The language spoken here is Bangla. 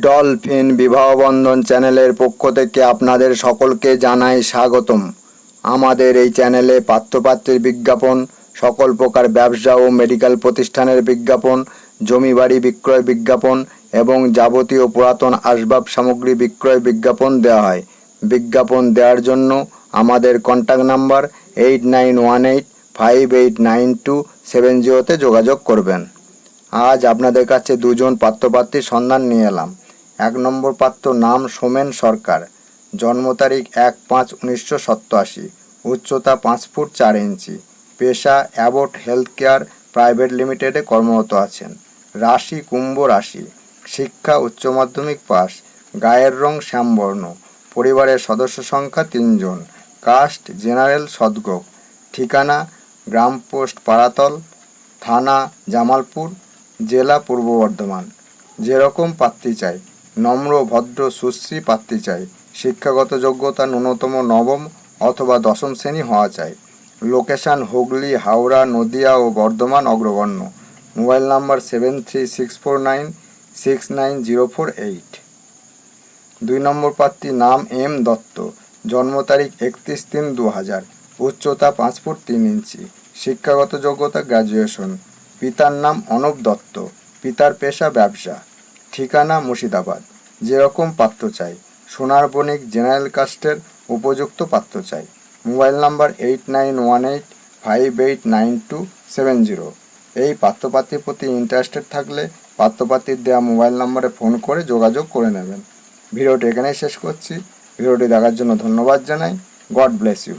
ডলফিন বিবাহবন্ধন চ্যানেলের পক্ষ থেকে আপনাদের সকলকে জানাই স্বাগতম। আমাদের এই চ্যানেলে পাত্রপাত্রের বিজ্ঞাপন, সকল প্রকার ব্যবসা ও মেডিকেল প্রতিষ্ঠানের বিজ্ঞাপন জমি বাড়ি বিক্রয় বিজ্ঞাপন এবং যাবতীয় পুরাতন আসবাব সামগ্রী বিক্রয় বিজ্ঞাপন দেওয়া হয়। বিজ্ঞাপন দেওয়ার জন্য আমাদের contact number eight nine one eight five eight nine two seven জিরোতে যোগাযোগ করবেন। আজ আপনাদের কাছে দুজন পাত্রপাত্রীর সন্ধান নিয়ে এলাম। এক নম্বর পাত্র নাম সোমেন সরকার। জন্ম তারিখ এক পাঁচ উনিশশো সপ্তাশি উচ্চতা পাঁচ ফুট চার ইঞ্চি। পেশা অ্যাবট হেলথ কেয়ার প্রাইভেট লিমিটেডে কর্মরত আছেন। রাশি কুম্ভ রাশি। শিক্ষা উচ্চ মাধ্যমিক পাস। গায়ের রং শ্যামবর্ণ। পরিবারের সদস্য সংখ্যা তিনজন। Caste general Sadgop. ঠিকানা গ্রাম পোস্ট পাড়াতল, থানা জামালপুর। জেলা পূর্ব বর্ধমান। যেরকম পাত্রী চাই, নম্র, ভদ্র, সুশ্রী পাত্রী চাই, শিক্ষাগত যোগ্যতা ন্যূনতম নবম অথবা দশম শ্রেণি হওয়া চাই। লোকেশন হুগলি, হাওড়া, নদিয়া ও Bardhaman অগ্রগণ্য। Mobile number seven three six four nine six nine zero four eight. দুই নম্বর প্রার্থী নাম এম দত্ত। জন্ম তারিখ একত্রিশ তিন দু হাজার উচ্চতা পাঁচ ফুট তিন ইঞ্চি। শিক্ষাগত যোগ্যতা গ্র্যাজুয়েশন পিতার নাম অনব দত্ত, পিতার পেশা ব্যবসা, ঠিকানা মুর্শিদাবাদ। যেরকম পাত্র চাই। সোনার বণিক, জেনারেল কাস্টের উপযুক্ত পাত্র চাই। Mobile number eight nine one eight five eight nine two seven zero. এই পাত্রপাত্রীর প্রতি ইন্টারেস্টেড থাকলে পাত্রপাত্রীর দেওয়া মোবাইল নম্বরে ফোন করে যোগাযোগ করে নেবেন। ভিডিওটি এখানেই শেষ করছি। ভিডিওটি দেখার জন্য ধন্যবাদ জানাই। God bless you.